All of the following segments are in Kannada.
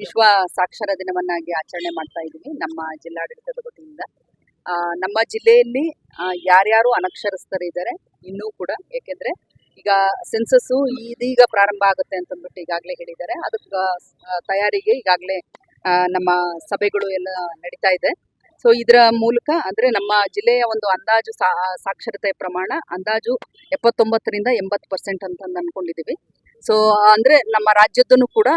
ವಿಶ್ವ ಸಾಕ್ಷರ ದಿನವನ್ನಾಗಿ ಆಚರಣೆ ಮಾಡ್ತಾ ಇದ್ದೀವಿ ನಮ್ಮ ಜಿಲ್ಲಾಡಳಿತದ ವತಿಯಿಂದ. ನಮ್ಮ ಜಿಲ್ಲೆಯಲ್ಲಿ ಯಾರ್ಯಾರು ಅನಕ್ಷರಸ್ಥರಿದ್ದಾರೆ, ಇನ್ನೂ ಕೂಡ. ಯಾಕೆಂದ್ರೆ ಈಗ ಸೆನ್ಸಸ್ಸು ಇದೀಗ ಪ್ರಾರಂಭ ಆಗುತ್ತೆ ಅಂತಂದ್ಬಿಟ್ಟು ಈಗಾಗಲೇ ಹೇಳಿದ್ದಾರೆ. ಅದಕ್ಕೆ ತಯಾರಿಗೆ ಈಗಾಗಲೇ ನಮ್ಮ ಸಭೆಗಳು ಎಲ್ಲ ನಡೀತಾ ಇದೆ. ಸೊ ಇದರ ಮೂಲಕ ಅಂದ್ರೆ ನಮ್ಮ ಜಿಲ್ಲೆಯ ಒಂದು ಅಂದಾಜು ಸಾಕ್ಷರತೆ ಪ್ರಮಾಣ ಅಂದಾಜು ಎಪ್ಪತ್ತೊಂಬತ್ತರಿಂದ ಎಂಬತ್ತು ಪರ್ಸೆಂಟ್ ಅಂತ ಅನ್ಕೊಂಡಿದೀವಿ ಸೊ ಅಂದ್ರೆ ನಮ್ಮ ರಾಜ್ಯದನ್ನು ಕೂಡ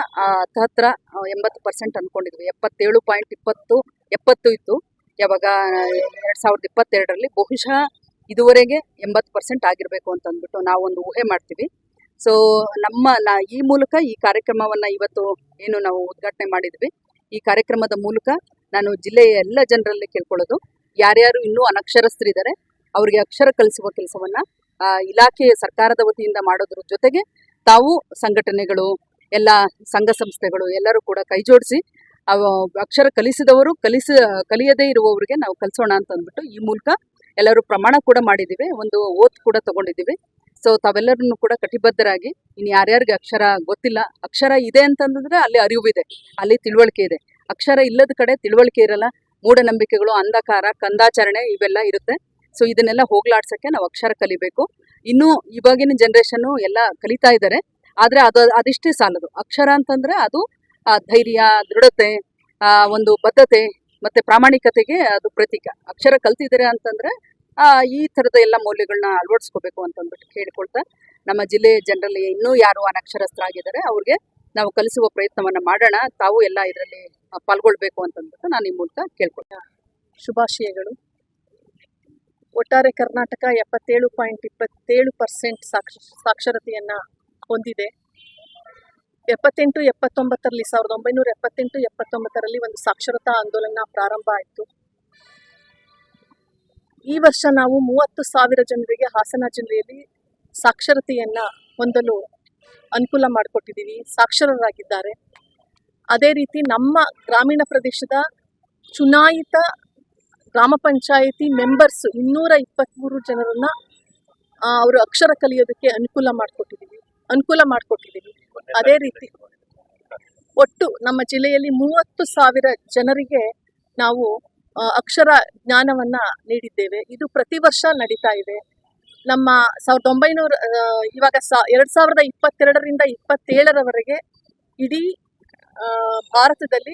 ಹತ್ರ ಎಂಬತ್ತು ಪರ್ಸೆಂಟ್ ಅನ್ಕೊಂಡಿದ್ವಿ. ಎಪ್ಪತ್ತೇಳು ಪಾಯಿಂಟ್ ಇಪ್ಪತ್ತು ಎಪ್ಪತ್ತು ಇತ್ತು. ಯಾವಾಗ ಎರಡ್ ಸಾವಿರದ ಇಪ್ಪತ್ತೆರಡರಲ್ಲಿ ಬಹುಶಃ ಇದುವರೆಗೆ ಎಂಬತ್ತು ಪರ್ಸೆಂಟ್ ಆಗಿರಬೇಕು ಅಂತ ಅಂದ್ಬಿಟ್ಟು ನಾವು ಒಂದು ಊಹೆ ಮಾಡ್ತೀವಿ. ಸೊ ನಮ್ಮ ಈ ಮೂಲಕ ಈ ಕಾರ್ಯಕ್ರಮವನ್ನ ಇವತ್ತು ಏನು ನಾವು ಉದ್ಘಾಟನೆ ಮಾಡಿದ್ವಿ. ಈ ಕಾರ್ಯಕ್ರಮದ ಮೂಲಕ ನಾನು ಜಿಲ್ಲೆಯ ಎಲ್ಲ ಜನರಲ್ಲಿ ಕೇಳ್ಕೊಳ್ಳೋದು. ಯಾರ್ಯಾರು ಇನ್ನೂ ಅನಕ್ಷರಸ್ಥರಿದ್ದಾರೆ ಅವರಿಗೆ ಅಕ್ಷರ ಕಲಿಸುವ ಕೆಲಸವನ್ನ ಆ, ಇಲಾಖೆ ಸರ್ಕಾರದ ವತಿಯಿಂದ ಮಾಡೋದ್ರ ಜೊತೆಗೆ ತಾವು ಸಂಘಟನೆಗಳು, ಎಲ್ಲ ಸಂಘ ಸಂಸ್ಥೆಗಳು ಎಲ್ಲರೂ ಕೂಡ ಕೈ ಜೋಡಿಸಿ ಅಕ್ಷರ ಕಲಿಸಿದವರು, ಕಲಿಸ, ಕಲಿಯದೇ ಇರುವವರಿಗೆ ನಾವು ಕಲಿಸೋಣ ಅಂತ ಅಂದ್ಬಿಟ್ಟು ಈ ಮೂಲಕ ಎಲ್ಲರೂ ಪ್ರಮಾಣ ಕೂಡ ಮಾಡಿದ್ದೀವಿ. ಒಂದು ಓತ್ ಕೂಡ ತಗೊಂಡಿದ್ದೀವಿ. ಸೊ ತಾವೆಲ್ಲರನ್ನು ಕೂಡ ಕಟಿಬದ್ಧರಾಗಿ ಇನ್ನು ಯಾರ್ಯಾರಿಗೆ ಅಕ್ಷರ ಗೊತ್ತಿಲ್ಲ, ಅಕ್ಷರ ಇದೆ ಅಂತಂದ್ರೆ ಅಲ್ಲಿ ಅರಿವು ಇದೆ ಅಲ್ಲಿ ತಿಳುವಳಿಕೆ ಇದೆ. ಅಕ್ಷರ ಇಲ್ಲದ ಕಡೆ ತಿಳುವಳಿಕೆ ಇರಲ್ಲ. ಮೂಢನಂಬಿಕೆಗಳು, ಅಂಧಕಾರ, ಕಂದಾಚರಣೆ ಇವೆಲ್ಲ ಇರುತ್ತೆ. ಸೊ ಇದನ್ನೆಲ್ಲ ಹೋಗ್ಲಾಡ್ಸಕ್ಕೆ ನಾವು ಅಕ್ಷರ ಕಲಿಬೇಕು. ಇನ್ನು ಇವಾಗಿನ ಜನ್ರೇಷನ್ನು ಎಲ್ಲ ಕಲಿತಾ ಇದ್ದಾರೆ ಆದ್ರೆ ಅದು ಅದಿಷ್ಟೇ ಸಾಲದು. ಅಕ್ಷರ ಅಂತಂದ್ರೆ ಅದು ಧೈರ್ಯ, ದೃಢತೆ ಒಂದು ಬದ್ಧತೆ ಮತ್ತೆ ಪ್ರಾಮಾಣಿಕತೆಗೆ ಅದು ಪ್ರತೀಕ. ಅಕ್ಷರ ಕಲ್ತಿದ್ದಾರೆ ಅಂತಂದ್ರೆ ಈ ತರದ ಎಲ್ಲ ಮೌಲ್ಯಗಳನ್ನ ಅಳವಡಿಸ್ಕೋಬೇಕು ಅಂತ ಅಂದ್ಬಿಟ್ಟು ಕೇಳಿಕೊಳ್ತಾ, ನಮ್ಮ ಜಿಲ್ಲೆಯ ಜನರಲ್ಲಿ ಇನ್ನೂ ಯಾರು ಅನಕ್ಷರಸ್ಥರಾಗಿದ್ದಾರೆ ಅವ್ರಿಗೆ ನಾವು ಕಲಿಸುವ ಪ್ರಯತ್ನವನ್ನು ಮಾಡೋಣ, ತಾವು ಎಲ್ಲ ಇದರಲ್ಲಿ ಪಾಲ್ಗೊಳ್ಬೇಕು ಅಂತಂದ್ಬಿಟ್ಟು ನಾನು ಈ ಮೂಲಕ ಕೇಳ್ಕೊಳ್ತೇನೆ ಶುಭಾಶಯಗಳು. ಒಟ್ಟಾರೆ ಕರ್ನಾಟಕ ಎಪ್ಪತ್ತೇಳು ಪಾಯಿಂಟ್ ಇಪ್ಪತ್ತೇಳು ಪರ್ಸೆಂಟ್ ಸಾಕ್ಷ, ಸಾಕ್ಷರತೆಯನ್ನು ಹೊಂದಿದೆ. ಎಪ್ಪತ್ತೆಂಟು ಎಪ್ಪತ್ತೊಂಬತ್ತರಲ್ಲಿ, ಸಾವಿರದ ಒಂಬೈನೂರ ಎಪ್ಪತ್ತೆಂಟು ಎಪ್ಪತ್ತೊಂಬತ್ತರಲ್ಲಿ ಒಂದು ಸಾಕ್ಷರತಾ ಆಂದೋಲನ ಪ್ರಾರಂಭ ಆಯಿತು. ಈ ವರ್ಷ ನಾವು ಮೂವತ್ತು ಸಾವಿರ ಜನರಿಗೆ ಹಾಸನ ಜಿಲ್ಲೆಯಲ್ಲಿ ಸಾಕ್ಷರತೆಯನ್ನು ಹೊಂದಲು ಅನುಕೂಲ ಮಾಡಿಕೊಟ್ಟಿದ್ದೀವಿ. ಸಾಕ್ಷರರಾಗಿದ್ದಾರೆ. ಅದೇ ರೀತಿ ನಮ್ಮ ಗ್ರಾಮೀಣ ಪ್ರದೇಶದ ಚುನಾಯಿತ ಗ್ರಾಮ ಪಂಚಾಯಿತಿ ಮೆಂಬರ್ಸ್ ಇನ್ನೂರ ಇಪ್ಪತ್ತ್ಮೂರು ಜನರನ್ನ ಅವರು ಅಕ್ಷರ ಕಲಿಯೋದಕ್ಕೆ ಅನುಕೂಲ ಮಾಡಿಕೊಟ್ಟಿದ್ದೀವಿ ಅನುಕೂಲ ಮಾಡಿಕೊಟ್ಟಿದ್ದೀವಿ ಅದೇ ರೀತಿ ಒಟ್ಟು ನಮ್ಮ ಜಿಲ್ಲೆಯಲ್ಲಿ ಮೂವತ್ತು ಸಾವಿರ ಜನರಿಗೆ ನಾವು ಅಕ್ಷರ ಜ್ಞಾನವನ್ನ ನೀಡಿದ್ದೇವೆ. ಇದು ಪ್ರತಿ ವರ್ಷ ನಡೀತಾ ಇದೆ. ನಮ್ಮ ಸಾವಿರದ ಒಂಬೈನೂರ ಇವಾಗ ಸಾ, ಎರಡು ಸಾವಿರದ ಇಪ್ಪತ್ತೆರಡರಿಂದ ಇಪ್ಪತ್ತೇಳರವರೆಗೆ ಇಡೀ ಭಾರತದಲ್ಲಿ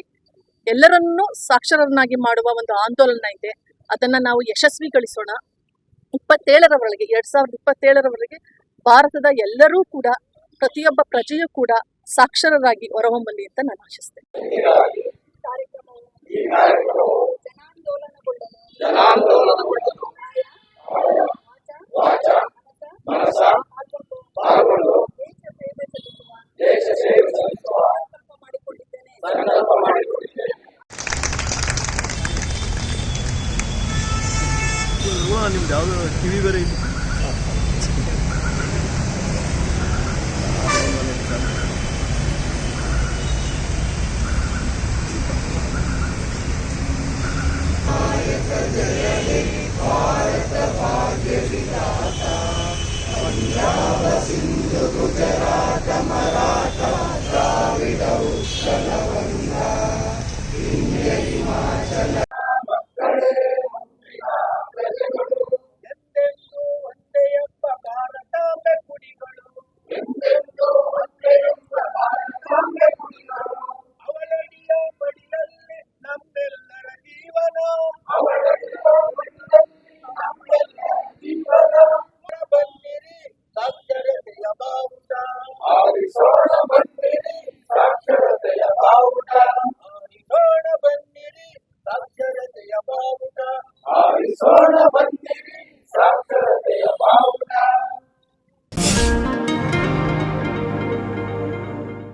ಎಲ್ಲರನ್ನೂ ಸಾಕ್ಷರರನ್ನಾಗಿ ಮಾಡುವ ಒಂದು ಆಂದೋಲನ ಇದೆ. ಅದನ್ನ ನಾವು ಯಶಸ್ವಿಗೊಳಿಸೋಣ. ಇಪ್ಪತ್ತೇಳರವರೆಗೆ, ಎರಡ್ ಸಾವಿರದ ಇಪ್ಪತ್ತೇಳರವರೆಗೆ ಭಾರತದ ಎಲ್ಲರೂ ಕೂಡ, ಪ್ರತಿಯೊಬ್ಬ ಪ್ರಜೆಯೂ ಕೂಡ ಸಾಕ್ಷರರಾಗಿ ಹೊರಹೊಮ್ಮಲಿ ಅಂತ ನಾನು ಆಶಿಸ್ತೇನೆ. ನಿಮ್ದು ಯಾವ್ದು ಟಿವಿ ಬೇರೆ ಇದೆ Lord